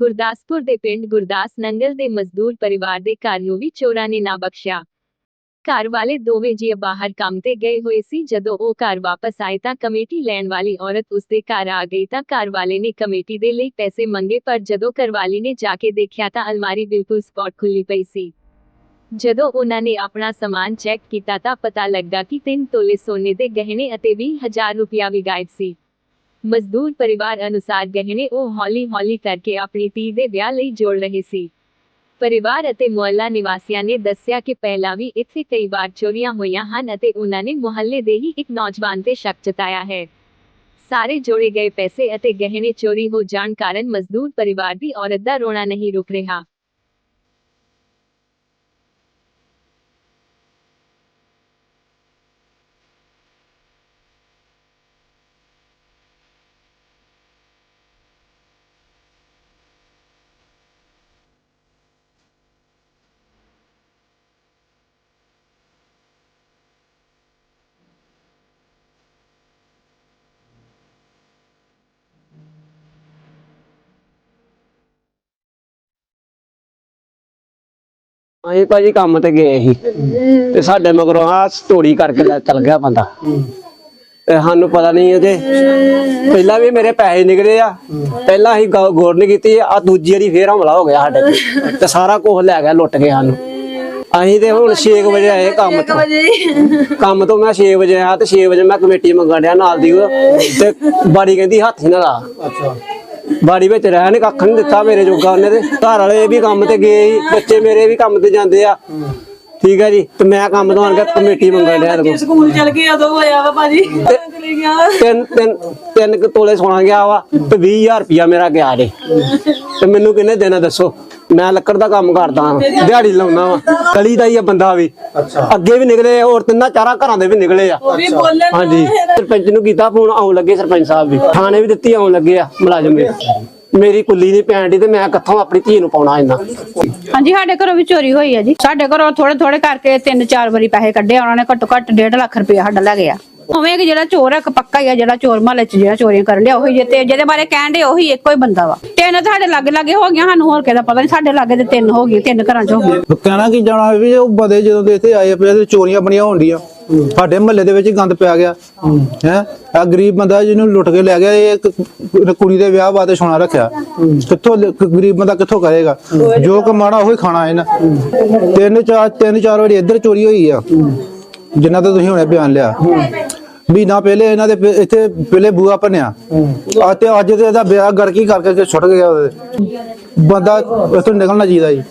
ਗੁਰਦਾਸਪੁਰ ਦੇ ਪਿੰਡ ਗੁਰਦਾਸ ਨੰਗਲ ਦੇ ਮਜ਼ਦੂਰ ਪਰਿਵਾਰ ਦੇ ਘਰ ਨੂੰ ਵੀ ਚੋਰਾਂ ਨੇ ਨਾ ਬਖਸ਼ਿਆ। ਘਰ ਵਾਲੇ ਦੋਵੇਂ ਜੀ ਬਾਹਰ ਕੰਮ ਤੇ ਗਏ ਹੋਏ ਸੀ। ਜਦੋਂ ਉਹ ਘਰ ਵਾਪਸ ਆਏ ਤਾਂ ਕਮੇਟੀ ਲੈਣ ਵਾਲੀ ਔਰਤ ਉਸਦੇ ਘਰ ਆ ਗਈ ਤਾਂ ਘਰ ਵਾਲੇ ਨੇ ਕਮੇਟੀ ਦੇ ਲਈ ਪੈਸੇ ਮੰਗੇ, ਪਰ ਜਦੋਂ ਘਰਵਾਲੀ ਨੇ ਜਾ ਕੇ ਦੇਖਿਆ ਤਾਂ ਅਲਮਾਰੀ ਬਿਲਕੁਲ ਸਪੌਟ ਖੁੱਲੀ ਪਈ ਸੀ। ਜਦੋਂ ਉਹਨਾਂ ਨੇ ਆਪਣਾ ਸਮਾਨ ਚੈੱਕ ਕੀਤਾ ਤਾਂ ਪਤਾ ਲੱਗਾ ਕਿ 3 ਤੋਲੇ ਸੋਨੇ ਦੇ ਗਹਿਣੇ ਅਤੇ 20000 ਰੁਪਇਆ ਵੀ ਗਾਇਬ ਸੀ। ਮਜ਼ਦੂਰ ਪਰਿਵਾਰ ਅਨੁਸਾਰ ਗਹਿਣੇ ਉਹ ਹੌਲੀ-ਹੌਲੀ ਕਰਕੇ ਆਪਣੀ ਧੀ ਦੇ ਵਿਆਹ ਲਈ ਜੋੜ ਰਹੇ ਸੀ। ਪਰਿਵਾਰ ਅਤੇ ਮੁਹੱਲਾ ਨਿਵਾਸੀਆਂ ਨੇ ਦੱਸਿਆ ਕਿ ਪਹਿਲਾਂ ਵੀ ਇੱਥੇ ਕਈ ਵਾਰ ਚੋਰੀਆਂ ਹੋਈਆਂ ਹਨ ਅਤੇ ਉਨ੍ਹਾਂ ਨੇ ਮੁਹੱਲੇ ਦੇ ਹੀ ਇੱਕ ਨੌਜਵਾਨ ਤੇ ਸ਼ੱਕ ਜਤਾਇਆ ਹੈ। ਸਾਰੇ ਜੋੜੇ ਗਏ ਪੈਸੇ ਅਤੇ ਗਹਿਣੇ ਚੋਰੀ ਹੋ ਜਾਣ ਕਾਰਨ ਮਜ਼ਦੂਰ ਪਰਿਵਾਰ ਦੀ ਔਰਤ ਦਾ ਰੋਣਾ ਨਹੀਂ ਰੁਕ ਰਿਹਾ। ਅਸੀਂ ਭਾਜੀ ਕੰਮ ਤੇ ਗਏ ਸੀ। ਤੇ ਸਾਡੇ ਮਗਰੋਂ ਆ ਸਟੋਰੀ ਕਰਕੇ ਲੈ ਚਲ ਗਿਆ ਬੰਦਾ। ਤੇ ਸਾਨੂੰ ਪਤਾ ਨਹੀਂ ਅਜੇ। ਪਹਿਲਾਂ ਵੀ ਮੇਰੇ ਪੈਸੇ ਨਿਕਲੇ ਆ। ਪਹਿਲਾਂ ਅਸੀਂ ਗੌ- ਗੌਰ ਨਹੀਂ ਕੀਤੀ। ਆ ਦੂਜੀ ਵਾਰੀ ਫੇਰ ਹਮਲਾ ਹੋ ਗਿਆ ਸਾਡੇ ਤੇ। ਤੇ ਸਾਰਾ ਕੁਝ ਲੈ ਗਿਆ ਲੁੱਟ ਕੇ ਸਾਨੂੰ। ਅਸੀਂ ਤੇ ਹੁਣ 6 ਵਜੇ ਆਏ ਕੰਮ ਤੋਂ। ਕੰਮ ਤੋਂ ਮੈਂ 6 ਵਜੇ ਆਇਆ ਤੇ 6 ਵਜੇ ਮੈਂ ਕਮੇਟੀ ਮੰਗਣ ਡਿਆ ਨਾਲ ਦੀ ਉਹ। ਤੇ ਬਾੜੀ ਕਹਿੰਦੀ ਹੱਥ ਹੀ ਨਾ ਲਾ। ਅੱਛਾ। ਬਾੜੀ ਵਿੱਚ ਰਹਿ ਨੇ ਕੱਖ ਨਹੀਂ ਦਿੱਤਾ ਮੇਰੇ ਜੋਗਾ ਉਹਨੇ ਤੇ। ਘਰ ਵਾਲੇ ਵੀ ਕੰਮ ਤੇ ਗਏ ਸੀ ਬੱਚੇ ਮੇਰੇ ਵੀ ਕੰਮ ਤੇ ਜਾਂਦੇ ਆ। ਠੀਕ ਹੈ ਜੀ ਤੇ ਮੈਂ ਕੰਮ ਤੋਂ ਆਣ ਕੇ ਕਮੇਟੀ ਮੰਗਣ ਡਿਆ ਦੇਖੋ ਸਕੂਲ ਚਲ ਗਏ ਉਦੋਂ ਹੋਇਆ ਵਾ ਭਾਜੀ। ਚਲੇ ਗਿਆ ਤਿੰਨ ਤਿੰਨ ਤਿੰਨ ਕੁ ਤੋਲੇ ਸੋਨਾ ਗਿਆ ਵਾ ਤੇ 20000 ਰੁਪਿਆ ਮੇਰਾ ਗਿਆ ਜੇ। ਤੇ ਮੈਨੂੰ ਕਿੰਨੇ ਦੇਣਾ ਦੱਸੋ? ਮੈਂ ਲੱਕੜ ਦਾ ਕੰਮ ਕਰਦਾ ਹਾਂ ਦਿਹਾੜੀ ਲਾਉਣਾ ਵਾ। ਕਲੀ ਦਾ ਹੀ ਆ ਬੰਦਾ ਵੀ। ਅੱਛਾ। ਅੱਗੇ ਵੀ ਨਿਕਲੇ ਹੋਰ ਤਿੰਨਾਂ ਚਾਰਾਂ ਘਰਾਂ ਦੇ ਵੀ ਨਿਕਲੇ ਆ। ਵੀ ਬੋਲਣ ਹਾਂਜੀ। ਸਰਪੰਚ ਨੂੰ ਕੀਤਾ ਫੋਨ ਆਉਣ ਲੱਗੇ ਸਰਪੰਚ ਸਾਹਿਬ ਵੀ। ਥਾਣੇ ਵੀ ਦਿੱਤੀ ਆਉਣ ਲੱਗੇ ਆ ਮੁਲਾਜ਼ਮ ਵੀ। ਮੇਰੀ ਕੁੱਲੀ ਨਹੀਂ ਪੈਣ ਦੀ ਤੇ ਮੈਂ ਕਿੱਥੋਂ ਆਪਣੀ ਧੀ ਨੂੰ ਪਾਉਣਾ ਇੰਨਾ? ਹਾਂਜੀ ਸਾਡੇ ਘਰੋਂ ਵੀ ਚੋਰੀ ਹੋਈ ਹੈ ਜੀ। ਸਾਡੇ ਘਰੋਂ ਥੋੜੇ ਥੋੜੇ ਕਰਕੇ ਤਿੰਨ ਚਾਰ ਵਾਰੀ ਪੈਸੇ ਕੱਢੇ ਉਹਨਾਂ ਨੇ ਘੱਟੋ ਘੱਟ 1.5 ਲੱਖ ਰੁਪਏ ਸਾਡਾ ਲੈ ਗਿਆ ਉਵੇਂ ਕਿ ਜਿਹੜਾ ਚੋਰ ਹੈ ਇੱਕ ਪੱਕਾ ਹੀ ਆ ਜਿਹੜਾ ਚੋਰ ਮਹੱਲੇ 'ਚ ਜਿਹੜਾ ਚੋਰੀਆਂ ਕਰਨ ਲਿਆ ਉਹੀ ਜੇ ਤੇ ਜਿਹਦੇ ਬਾਰੇ ਕਹਿਣ ਉਹੀ ਇੱਕੋ ਹੀ ਬੰਦਾ ਵਾ। ਤਿੰਨ ਸਾਡੇ ਲਾਗੇ ਲਾਗੇ ਹੋ ਗਈਆਂ ਸਾਨੂੰ, ਹੋਰ ਕਿਹਦਾ ਪਤਾ ਨਹੀਂ ਸਾਡੇ ਲਾਗੇ ਤੇ ਤਿੰਨ ਹੋ ਗਈਆਂ, ਤਿੰਨ ਘਰਾਂ 'ਚ ਹੋ ਗਈਆਂ। ਕਹਿਣਾ ਕੀ ਜਾਣਾ ਵੀ ਉਹ ਬੰਦੇ ਜਦੋਂ ਦੇ ਇੱਥੇ ਆਏ ਪਏ ਤੇ ਚੋਰੀਆਂ ਬਣੀਆਂ ਹੁੰਦੀਆਂ। ਸਾਡੇ ਮਹੱਲੇ ਦੇ ਵਿੱਚ ਗੰਦ ਪਿਆ ਗਿਆ। ਹੈ? ਆ ਗਰੀਬ ਬੰਦਾ ਜਿਹਨੂੰ ਲੁੱਟ ਕੇ ਲੈ ਗਿਆ, ਇਹ ਇੱਕ ਕੁੜੀ ਦੇ ਵਿਆਹ ਵਾਸਤੇ ਸੋਨਾ ਰੱਖਿਆ। ਕਿੱਥੋਂ ਲ- ਗਰੀਬ ਬੰਦਾ ਕਿੱਥੋਂ ਕਰੇਗਾ? ਜੋ ਕਮਾਣਾ ਉਹੀ ਖਾਣਾ ਇਹਨਾਂ। ਤਿੰਨ ਚਾਰ ਤਿੰਨ ਚਾਰ ਵਾਰੀ ਇੱਧਰ ਚੋਰੀ ਹੋਈ ਆ। ਜਿੰਨਾ ਦਾ ਤੁਸੀਂ ਹੁਣੇ ਬਿਆਨ ਲਿਆ। ਮਹੀਨਾ ਪਹਿਲੇ ਇਹਨਾਂ ਦੇ ਪ- ਇੱਥੇ ਪਹਿਲੇ ਬੂਆ ਭੰਨਿਆ। ਆ ਤੇ ਅੱਜ ਤੇ ਇਹਦਾ ਵਿਆਹ ਗੜਕੀ ਕਰਕੇ ਕੇ ਛੁੱਟ ਗਿਆ ਉਹਦੇ। ਬੰਦਾ ਇੱਥੋਂ ਨਿਕਲਣਾ ਚਾਹੀਦਾ ਜੀ।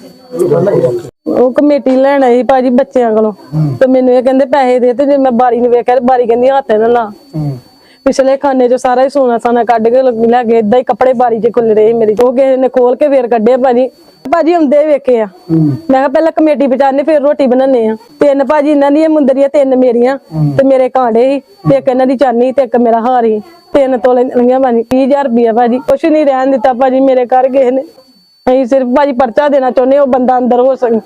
ਉਹ ਕਮੇਟੀ ਲੈਣ ਆਈ ਭਾਜੀ ਬੱਚਿਆਂ ਕੋਲੋਂ। ਤੇ ਮੈਨੂੰ ਇਹ ਕਹਿੰਦੇ ਪੈਸੇ ਦੇ ਤੇ ਜੇ ਮੈਂ ਬਾਰੀ ਨੂੰ ਵੇਖਿਆ ਤੇ ਬਾਰੀ ਕਹਿੰਦੀ ਹੱਥ ਨਾ ਲਾ ਪਿਛਲੇ ਖਾਨੇ ਚੋਂ ਸਾਰਾ ਹੀ ਸੋਨਾ ਸਾਨਾ ਕੱਢ ਕੇ ਲ- ਗਏ ਇਦਾਂ ਹੀ ਕੱਪੜੇ ਬਾਰੀ 'ਚ ਖੁੱਲ ਰਹੇ ਮੇਰੀ ਉਹ ਕਿਸੇ ਨੇ ਖੋਲ ਕੇ ਫੇਰ ਕੱਢੇ ਭਾਜੀ। ਭਾਜੀ ਹੁੰਦੇ ਵੇਖੇ ਆ। ਮੈਂ ਕਿਹਾ ਪਹਿਲਾਂ ਕਮੇਟੀ ਬਚਾਣੇ ਫਿਰ ਰੋਟੀ ਬਣਾਉਣੇ ਆ। ਤਿੰਨ ਭਾਜੀ ਇਹਨਾਂ ਦੀਆਂ ਮੁੰਦਰੀਆਂ ਤਿੰਨ ਮੇਰੀਆਂ ਤੇ ਮੇਰੇ ਕਾਂਡੇ ਸੀ ਤੇ ਇੱਕ ਇਹਨਾਂ ਦੀ ਚਾਨੀ ਤੇ ਇੱਕ ਮੇਰਾ ਹਾਰ ਸੀ। ਤਿੰਨ ਤੋਲੇ ਲਈਆਂ ਭਾਜੀ 20000 ਰੁਪਇਆ ਭਾਜੀ। ਕੁਛ ਨਹੀਂ ਰਹਿਣ ਦਿੱਤਾ ਭਾਜੀ ਮੇਰੇ ਘਰ ਗਏ ਨੇ। ਅਸੀਂ ਸਿਰਫ ਭਾਜੀ ਪਰਚਾ ਦੇਣਾ ਚਾਹੁੰਦੇ ਉਹ ਬੰਦਾ ਅੰਦਰ ਹੋ ਸਕੇ।